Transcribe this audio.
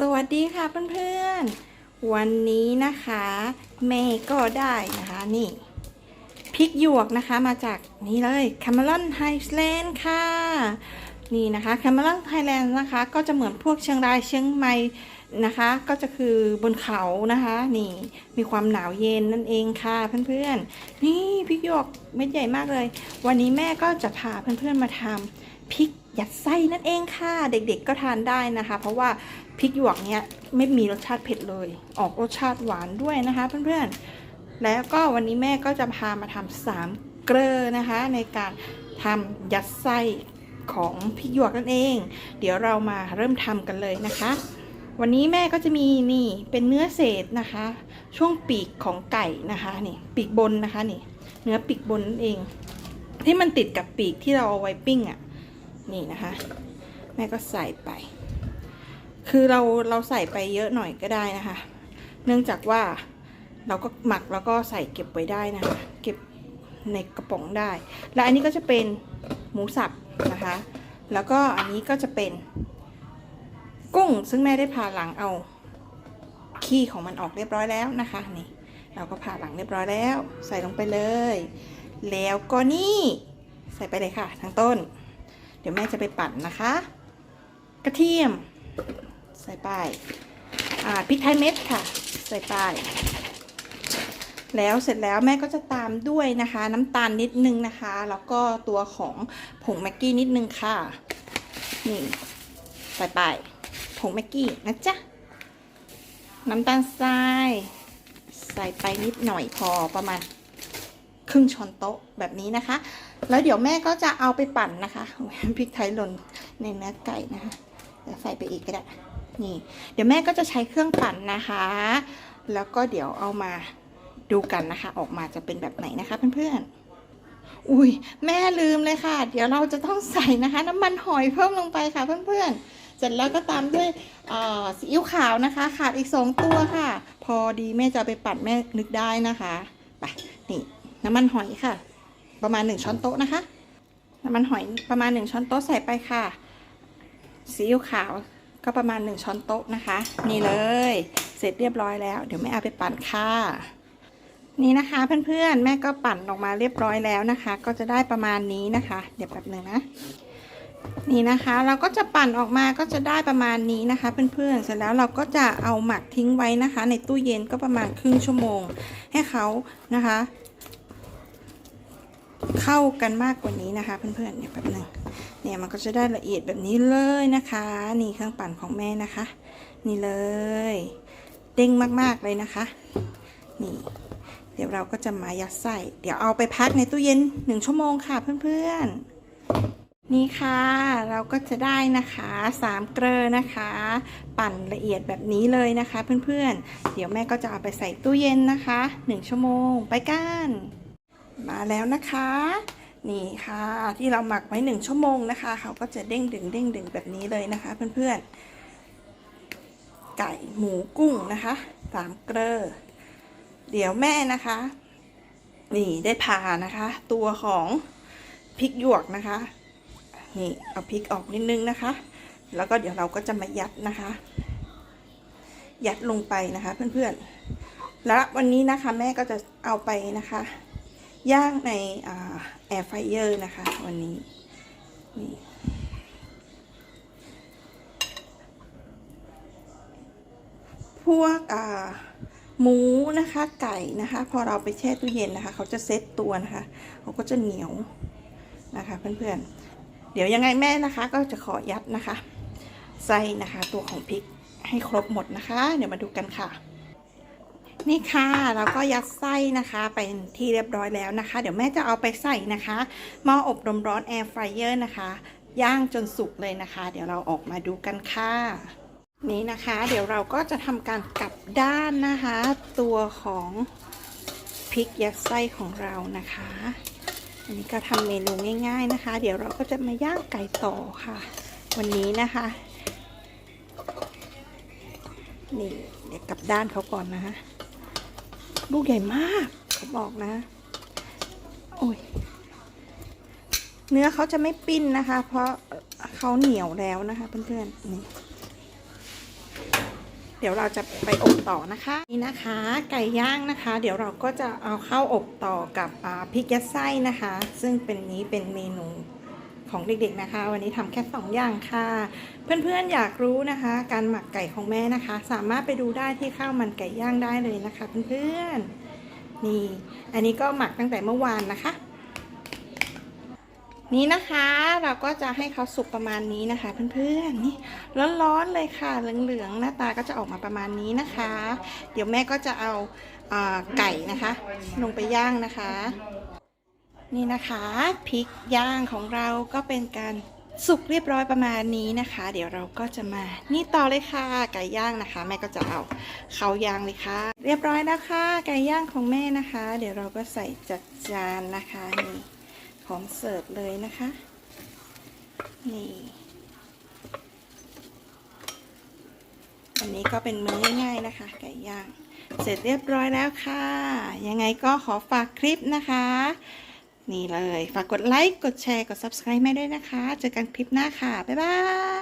สวัสดีค่ะเพื่อนๆ วันนี้นะคะแม่ก็ได้นะคะนี่พริกหยวกนะคะมาจากนี่เลยคาเมลอนไฮแลนด์ค่ะ นี่นะคะคาเมลอนไฮแลนด์นะคะ ก็จะเหมือนพวกเชียงรายเชียงใหม่นะคะ ก็จะคือบนเขานะคะ นี่มีความหนาวเย็นนั่นเองค่ะเพื่อนๆ นี่พริกหยวกเม็ดใหญ่มากเลย วันนี้แม่ก็จะพาเพื่อนๆมาทำพริก ยัดไส้นั่นเองค่ะ เด็กๆก็ทานได้นะคะ เพราะว่าพริกหยวกเนี้ยไม่มีรสชาติเผ็ดเลย ออกรสชาติหวานด้วยนะคะเพื่อนๆ แล้วก็วันนี้แม่ก็จะพามาทำสามเกลอนะคะ ในการทำยัดไส้ของพริกหยวกนั่นเอง เดี๋ยวเรามาเริ่มทำกันเลยนะคะ วันนี้แม่ก็จะมีนี่เป็นเนื้อเศษนะคะ ช่วงปีกของไก่นะคะนี่ปีกบนนะคะนี่เนื้อปีกบนนั่นเอง ที่มันติดกับปีกที่เราเอาไว้ปิ้งอะ่ะ นี่นะคะ แม่ก็ใส่ไป คือเราเราใส่ไปเยอะหน่อยก็ได้นะคะ เนื่องจากว่าเราก็หมักแล้วก็ใส่เก็บไว้ได้นะคะ เก็บในกระป๋องได้ และอันนี้ก็จะเป็นหมูสับนะคะ แล้วก็อันนี้ก็จะเป็นกุ้งซึ่งแม่ได้ผ่าหลังเอาขี้ของมันออกเรียบร้อยแล้วนะคะนี่เราก็ผ่าหลังเรียบร้อยแล้ว ใส่ลงไปเลย แล้วก็นี่ ใส่ไปเลยค่ะ ทั้งต้น ดี๋ยวแม่จะไปปั่นนะคะ กระเทียม ใส่ไปอ่าพริกไทยเม็ดค่ะ ใส่ไปแล้วเสร็จแล้วแม่ก็จะตามด้วยนะคะ น้ำตาลนิดนึงนะคะ แล้วก็ตัวของผงแม็กกี้นิดนึงค่ะนี่ใส่ไปผงแม็กกี้นะจ๊ะน้ำตาลทรายใส่ไปนิดหน่อยพอประมาณครึ่งช้อนโต๊ะแบบนี้นะคะ แล้วเดี๋ยวแม่ก็จะเอาไปปั่นนะคะพริกไทยหล่นในเนื้อไก่นะคะเดี๋ยวใส่ไปอีกก็ได้นี่ เดี๋ยวแม่ก็จะใช้เครื่องปั่นนะคะ แล้วก็เดี๋ยวเอามาดูกันนะคะ ออกมาจะเป็นแบบไหนนะคะเพื่อนๆ อุ้ยแม่ลืมเลยค่ะ เดี๋ยวเราจะต้องใส่นะคะ น้ำมันหอยเพิ่มลงไปค่ะเพื่อนๆ เสร็จแล้วก็ตามด้วยซีอิ๊วขาวนะคะ ขาดอีกสองตัวค่ะ พอดีแม่จะไปปั่นแม่นึกได้นะคะ ไปนี่น้ำมันหอยค่ะ ประมาณหนึ่งช้อนโต๊ะนะคะน้ำมันหอยประมาณหนึ่งช้อนโต๊ะใส่ไปค่ะซีอิ๊วขาวก็ประมาณหนึ่งช้อนโต๊ะนะคะ นี่เลย เสร็จเรียบร้อยแล้ว เดี๋ยวแม่เอาไปปั่นค่ะ นี่นะคะเพื่อนๆ แม่ก็ปั่นออกมาเรียบร้อยแล้วนะคะ ก็จะได้ประมาณนี้นะคะ เดี๋ยวแป๊บหนึ่งนะ นี่นะคะ เราก็จะปั่นออกมาก็จะได้ประมาณนี้นะคะ เพื่อนๆ เสร็จแล้วเราก็จะเอาหมักทิ้งไว้นะคะ ในตู้เย็นก็ประมาณครึ่งชั่วโมง ให้เขานะคะ เข้ากันมากกว่านี้นะคะเพื่อนๆเนี่ยแป๊บหนึงเนี่ยมันก็จะได้ละเอียดแบบนี้เลยนะคะ นี่เครื่องปั่นของแม่นะคะ นี่เลย เด้งมากๆเลยนะคะ นี่ เดี๋ยวเราก็จะมายัดใส่ เดี๋ยวเอาไปพักในตู้เย็นหนึ่งชั่วโมงค่ะเพื่อนๆ นี่ค่ะ เราก็จะได้นะคะสามเกลอนะคะ ปั่นละเอียดแบบนี้เลยนะคะเพื่อนๆ เดี๋ยวแม่ก็จะเอาไปใส่ตู้เย็นนะคะหนึ่งชั่วโมงไปกัน มาแล้วนะคะ นี่ค่ะที่เราหมักไว้หนึ่งชั่วโมงนะคะ เขาก็จะเด้งดึงเด้งดึงแบบนี้เลยนะคะ เพื่อนๆ ไก่หมูกุ้งนะคะสามเกลอเดี๋ยวแม่นะคะ นี่ได้ผ่านะคะ ตัวของพริกหยวกนะคะ นี่เอาพริกออกนิดนึงนะคะ แล้วก็เดี๋ยวเราก็จะมายัดนะคะ ยัดลงไปนะคะ เพื่อนๆแล้ววันนี้นะคะแม่ก็จะเอาไปนะคะ ย่างในแอร์ไฟเออร์นะคะ วันนี้นี่พวกหมูนะคะไก่นะคะ พอเราไปแช่ตู้เย็นนะคะ เขาจะเซ็ตตัวนะคะเขาก็จะเหนียวนะคะเพื่อนๆ เดี๋ยวยังไงแม่นะคะ ก็จะขอยัดนะคะไส้นะคะ ตัวของพริกให้ครบหมดนะคะ เดี๋ยวมาดูกันค่ะ นี่ค่ะเราก็ยัดไส้นะคะเป็นที่เรียบร้อยแล้วนะคะ เดี๋ยวแม่จะเอาไปใส่นะคะหม้ออบลมร้อนแอร์ฟรายเออร์นะคะ ย่างจนสุกเลยนะคะ เดี๋ยวเราออกมาดูกันค่ะนี่นะคะ เดี๋ยวเราก็จะทำการกลับด้านนะคะ ตัวของพริกยัดไส้ของเรานะคะ อันนี้ก็ทำเมนูง่าย ๆนะคะ เดี๋ยวเราก็จะมาย่างไก่ต่อค่ะ วันนี้นะคะนี่เดี๋ยวกลับด้านเขาก่อนนะคะ ลูกใหญ่มากเขาบอกนะ โอ้ย เนื้อเขาจะไม่ปิ้นนะคะ เพราะเขาเหนียวแล้วนะคะเพื่อนๆนี่ดี๋ยวเราจะไปอบต่อนะคะ นี่นะคะ ไก่ย่างนะคะ เดี๋ยวเราก็จะเอาเข้าอบต่อกับพริกยัดไส้นะคะ ซึ่งเป็นนี้เป็นเมนู ของเด็กๆนะคะ วันนี้ทำแค่สองอย่างค่ะ เพื่อนๆอยากรู้นะคะ การหมักไก่ของแม่นะคะ สามารถไปดูได้ที่ข้าวมันไก่ย่างได้เลยนะคะเพื่อนๆนี่ อันนี้ก็หมักตั้งแต่เมื่อวานนะคะ นี่นะคะเราก็จะให้เขาสุกประมาณนี้นะคะ เพื่อนๆนี่ร้อนๆเลยค่ะเหลืองๆหน้าตาก็จะออกมาประมาณนี้นะคะ เดี๋ยวแม่ก็จะเอาอ่าไก่นะคะ ลงไปย่างนะคะ นี่นะคะพริกย่างของเราก็เป็นการสุกเรียบร้อยประมาณนี้นะคะ เดี๋ยวเราก็จะมา นี่ต่อเลยค่ะไก่ย่างนะคะ แม่ก็จะเอาเขาย่างเลยค่ะ เรียบร้อยแล้วค่ะไก่ย่างของแม่นะคะ เดี๋ยวเราก็ใส่จัดจานนะคะนี่พร้อมเสิร์ฟเลยนะคะ นี่อันนี้ก็เป็นมื้อง่ายๆนะคะ ไก่ย่าง เสร็จเรียบร้อยแล้วค่ะ ยังไงก็ขอฝากคลิปนะคะ นี่เลย ฝากกดไลค์ กดแชร์ กด subscribe แม่ด้วยนะคะ เจอกันคลิปหน้าค่ะ บ๊ายบาย